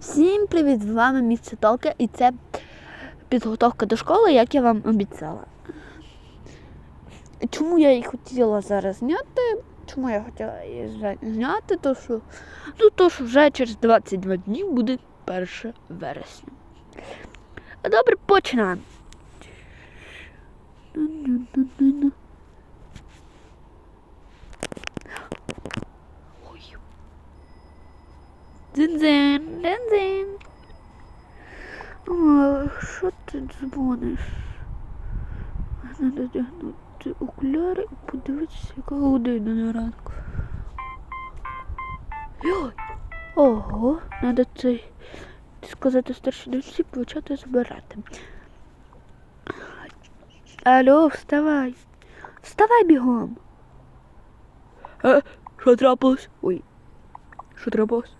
Всім привіт! З вами місце Толка і це підготовка до школи, як я вам обіцяла. Чому я її хотіла зараз зняти? Чому я хотіла її зняти? То що, ну, то що вже через 22 дні буде 1 вересня. Добре, починаємо. Ну-ну-ну-ну-ну. Ой. Дзин-дзин, дзин-дзин. Ой, що ти дзвониш? Надо одягнути окуляри і подивитися, яка година на ранку. Йой! Ого, надо цей сказати старшій дочці почати збирати. Алло, вставай. Вставай бігом. Е, що трапилось? Ой. Що трапилось?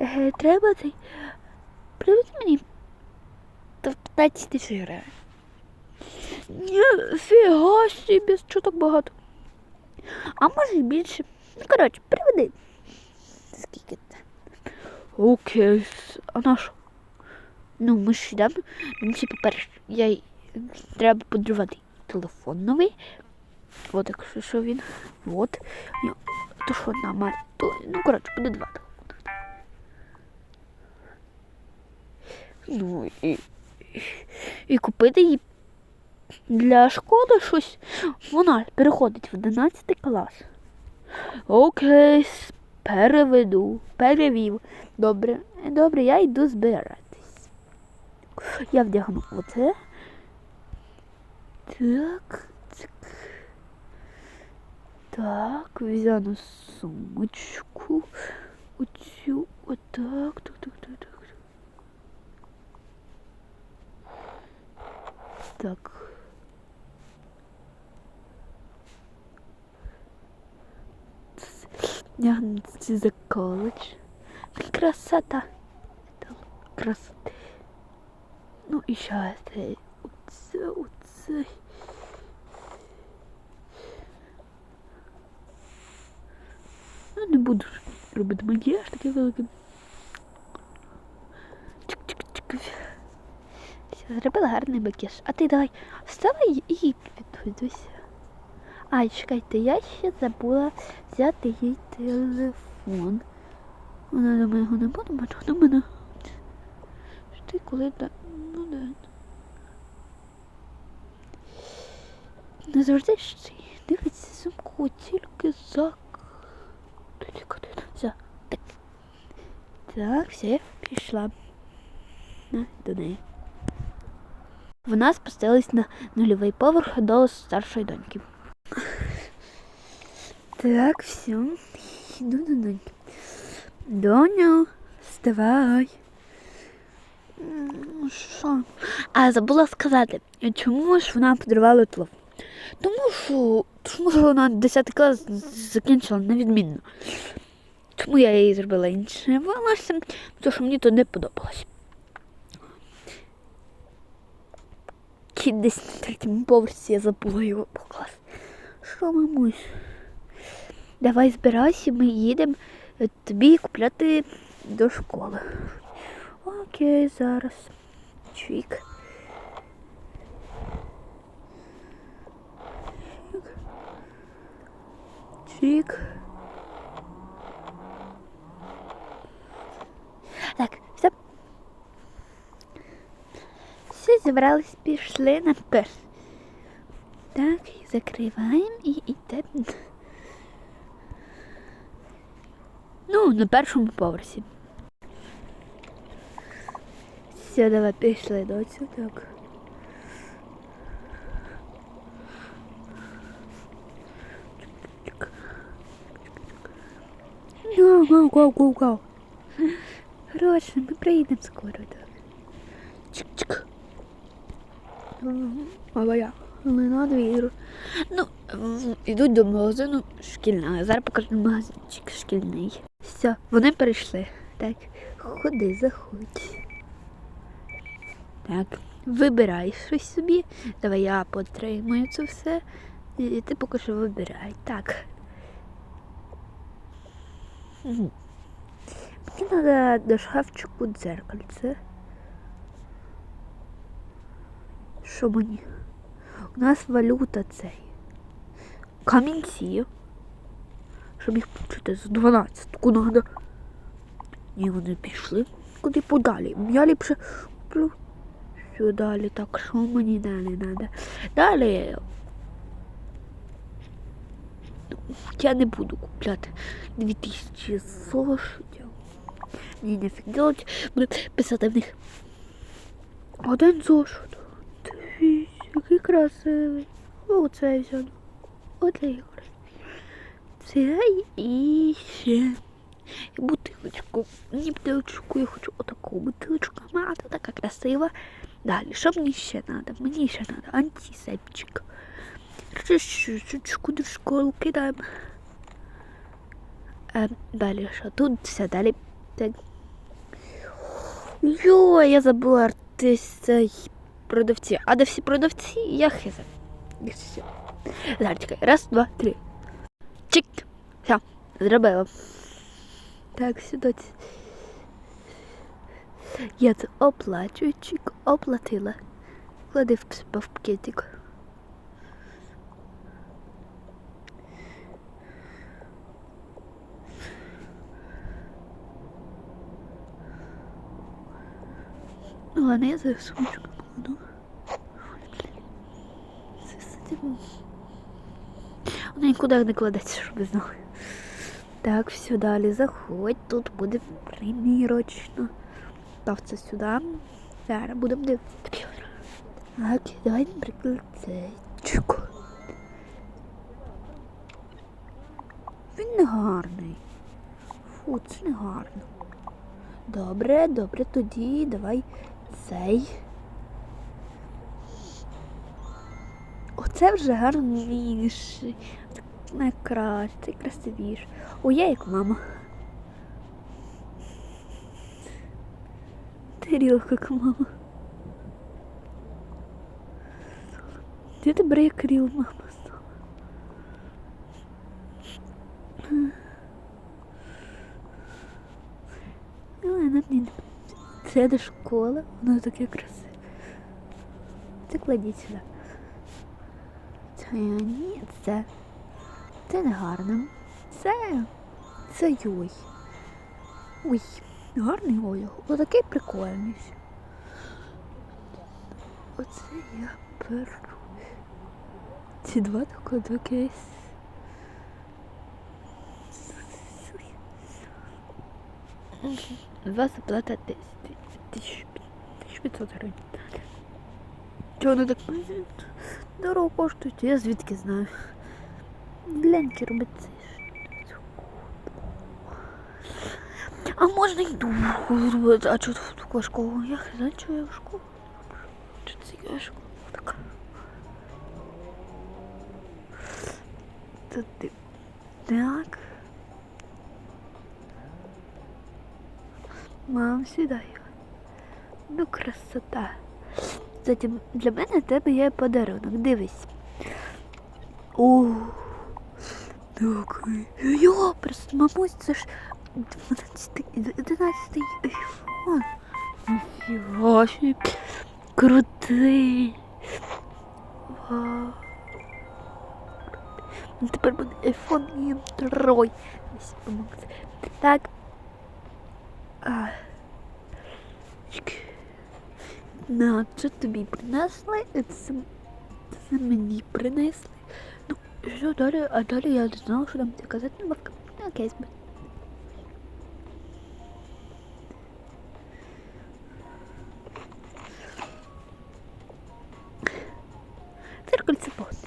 Е, треба цей. Привіт мені. Та 15 тисяч гривень. Фіга собі, що так багато. А може й більше. Ну, коротше, приведи. Скільки це? Окей, а на що? Ну, ми ж йдемо. Ну, всі, по-перше, я треба подарувати телефон новий. От якщо що він. От. То що одна має. То, ну, коротше, буде два телефони. Ну і, і, купити їй для школи щось. Вона переходить в 11 клас. Окей, переведу, перевів. Добре, добре, я йду збиратись. Я вдягну оце. Так, цик. Так, взяну сумочку. Оцю, отак, так, так, так, так. Так. Ягнці за коледж. Красота. Это красота. Ну і ще це. Оце, оце. Ну, не буду робити макіяж такий великий. Чик-чик-чик. Все, зробила гарний макіяж. А ти давай вставай і підготуйся. Ай, чекайте, я ще забула взяти їй телефон. Вона до мене не буде, бо до мене. Ти коли да. Ну да. Не завжди ти дивиться сумку тільки за. Так, все, пішла. На, до неї. Вона спустилась на нульовий поверх до старшої доньки. Так, все. Йду до доньки. Доню, вставай. Що? А забула сказати, чому ж вона подарувала телефон? Тому що, тому що вона 10 клас закінчила невідмінно. Тому я їй зробила інше волосся, тому що мені то не подобалось. Чи десь на третьому поверсі я забула його покласти. Що, мамусь? Давай збирайся, ми їдемо е, тобі купляти до школи. Окей, зараз. Чвік. Чвік. Так, все. Все, зібрались, пішли на перш. Так, закриваємо і йдемо. Ну, на першому поверсі. Все, давай пішли доцю, так. Ну, гау, гау, гау, гау. Хороше, ми приїдемо скоро, так. Чик-чик. А я не на двір. Ну, м, ідуть до магазину шкільного. Зараз покажу магазинчик шкільний. Все, вони перейшли. Так, ходи, заходь. Так, вибирай щось собі. Давай я потримаю це все. І ти поки що вибирай. Так. Мені треба до шкафчику дзеркальце. Що мені? У нас валюта цей. Камінці. Щоб їх почути з 12 надо. Ні, вони пішли. Куди подалі? Я ліпше куплю все далі. Так, що мені далі треба? Далі. Я не буду купляти 2000 зошитів. Ні, не делать. Буду писати в них. Один зошит. Дивіться, який красивий. Оцей взяду. Оцей. Цей і ще. І бутилочку. Мені бутилочку, я хочу отаку бутилочку мати, така красива. Далі, що мені ще треба? Мені ще треба антисептик. Чуть-чуть до школу кидаємо. Е, далі що? Тут все далі. Йо, я забула артист цей продавці. А де всі продавці? Я хиза. Зараз чекай. Раз, два, три. Чик. Все, зробила. Так, сюди. Я це оплачую, чик, оплатила. Клади в пакетик. Ну ладно, я за сумочку покладу. Це сидимо. Вона нікуди не кладеться, щоб ви знали. Так, все, далі заходь. Тут буде примірочно. Став це сюди. Зараз будемо дивитися. Так, давай, наприклад, цей. Чук. Він не гарний. Фу, це не гарно. Добре, добре, тоді давай цей. Оце вже гарніший. Найкращий, красивіший. О, я як мама. Тарілка як мама. Де тебе як ріл, мама? стала? Вона мені це до школи, воно таке красиве. Це кладіть сюди. Це ні, це. Це не гарно. Це. Це йой. Ой, гарний одяг. Отакий прикольний. Оце я беру. Ці два тако таке. Два заплата 10 тисяч 1500 гривень. Чого вони так дорого коштують? Я звідки знаю. Гляньте, робить це. А можна йду. А чого таку школу? Я не знаю, чого я в школу. Чи це я школа така? Тут ти. Так. Мам, сідай. Ну, красота. Кстати, для мене тебе є подарунок. Дивись. О, такий. Йо, просто мамусь, це ж 12 11 айфон. Ніфіга собі. Крутий. Вау. Ну, Тепер буде Android. Ось, помогти. Так. А. На, це тобі принесли, це, це мені принесли. Ну, що далі, а далі я не знала, що там ця казетна. Ну, окей, зб- Зеркальце повне.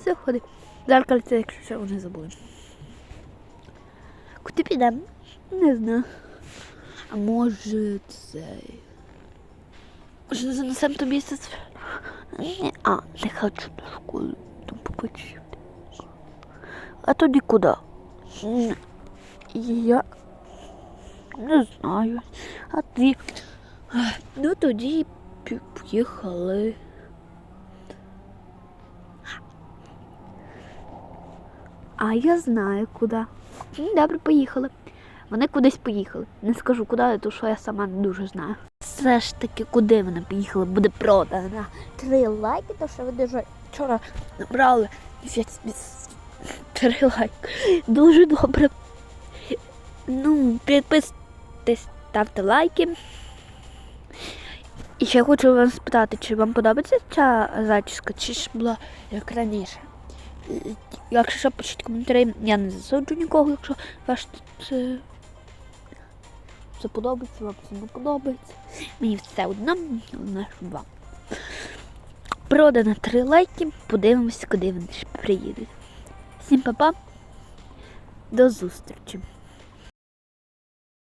Все, ходи. Зеркальце, якщо що, не забули. Куди підемо? Не знаю. А може цей. Може занесемо тобі це? Ні, а, не хочу до школи. Там побачити. А тоді куди? Я не знаю. А ти? Ну тоді поїхали. А я знаю куди. Добре, поїхали. Вони кудись поїхали. Не скажу куди, тому що я сама не дуже знаю. Все ж таки, куди вони поїхали, буде продано. Три лайки, то що ви дуже вчора набрали. Три лайки. Дуже добре. Ну, підписуйтесь, ставте лайки. І ще хочу вас спитати, чи вам подобається ця зачіска, чи ж була як раніше? Е, Якщо що, пишіть коментарі, я не засуджу нікого, якщо ваш це, це подобається, вам все не подобається. Мені все одно, але вам. Продано три лайки, подивимося, куди вони приїдуть. Всім па-па, до зустрічі!